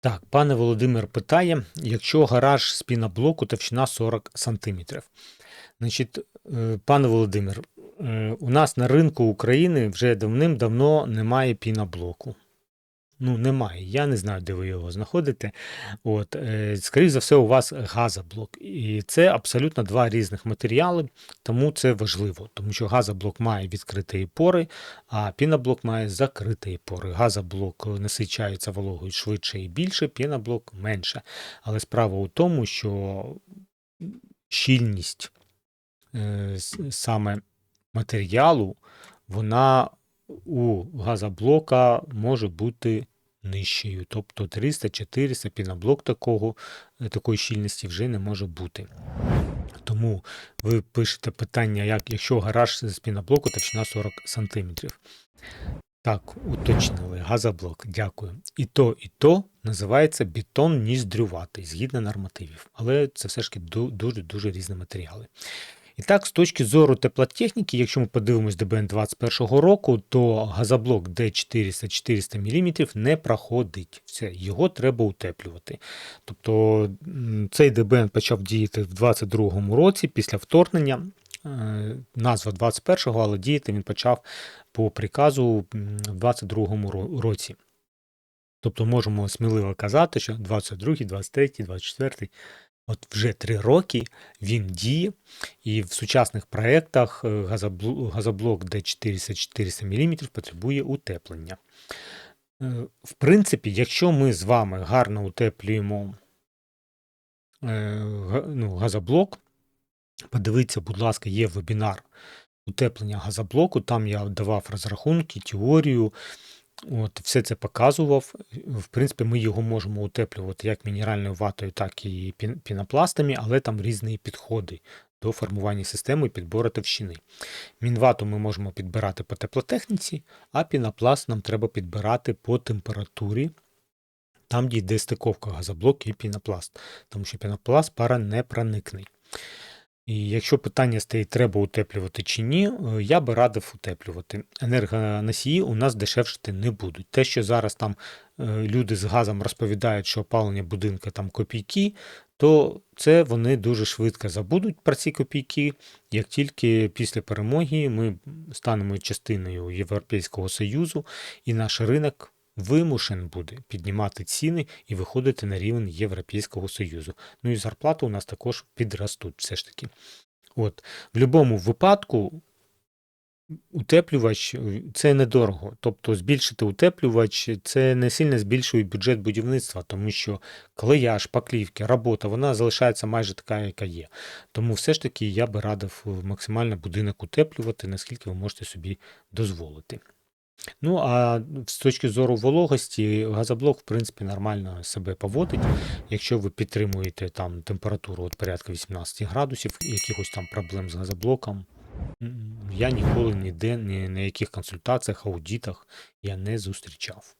Так, пане Володимир питає, якщо гараж з піноблоку товщина 40 см. Значить, е, пане Володимир, е, у нас на ринку України вже давним-давно немає піноблоку. Ну, немає. Я не знаю, де ви його знаходите. От, е, скоріше за все, у вас газоблок. І це абсолютно два різних матеріали, тому це важливо, тому що газоблок має відкриті пори, а піноблок має закриті пори. Газоблок насичається вологою швидше і більше, піноблок менше. Але справа у тому, що щільність е, саме матеріалу, вона у газоблока може бути нижчою. Тобто 300-400 піноблок такого, е, такої щільності вже не може бути. Тому ви пишете питання, як, якщо гараж з піноблоку товщина 40 см. Так, уточнили. Газоблок, дякую. І то, і то називається бетон ніздрюватий, згідно нормативів. Але це все ж таки дуже-дуже різні матеріали. І так, з точки зору теплотехніки, якщо ми подивимось ДБН 21 року, то газоблок D400-400 мм не проходить. Все, його треба утеплювати. Тобто цей ДБН почав діяти в 22 році після вторгнення. Е, Назва 21-го, але діяти він почав по приказу в 22 ро- році. Тобто можемо сміливо казати, що 22, 23, 24, от вже три роки він діє, і в сучасних проєктах е, газоблок D400-400 мм потребує утеплення. Е, В принципі, якщо ми з вами гарно утеплюємо е, ну, газоблок, подивіться, будь ласка, є вебінар утеплення газоблоку, там я давав розрахунки, теорію, От, все це показував. В принципі, ми його можемо утеплювати як мінеральною ватою, так і пінопластами, але там різні підходи до формування системи і підбору товщини. Мінвату ми можемо підбирати по теплотехніці, а пінопласт нам треба підбирати по температурі, там, де йде стиковка газоблок і пінопласт, тому що пінопласт пара не проникний. І якщо питання стоїть, треба утеплювати чи ні, е, я би радив утеплювати. Енергоносії у нас дешевшити не будуть. Те, що зараз там е, люди з газом розповідають, що опалення будинку там копійки, то це вони дуже швидко забудуть про ці копійки, як тільки після перемоги ми станемо частиною Європейського Союзу, і наш ринок вимушен буде піднімати ціни і виходити на рівень Європейського Союзу. Ну і зарплати у нас також підростуть все ж таки. От, в будь-якому випадку утеплювач це недорого. Тобто збільшити утеплювач це не сильно збільшує бюджет будівництва, тому що клея, шпаклівки, робота, вона залишається майже така, яка є. Тому все ж таки я би радив максимально будинок утеплювати, наскільки ви можете собі дозволити. Ну, а з точки зору вологості, газоблок, в принципі, нормально себе поводить. Якщо ви підтримуєте там температуру от порядка 18 градусів, якихось там проблем з газоблоком, я ніколи ніде, ні на яких консультаціях, аудитах я не зустрічав.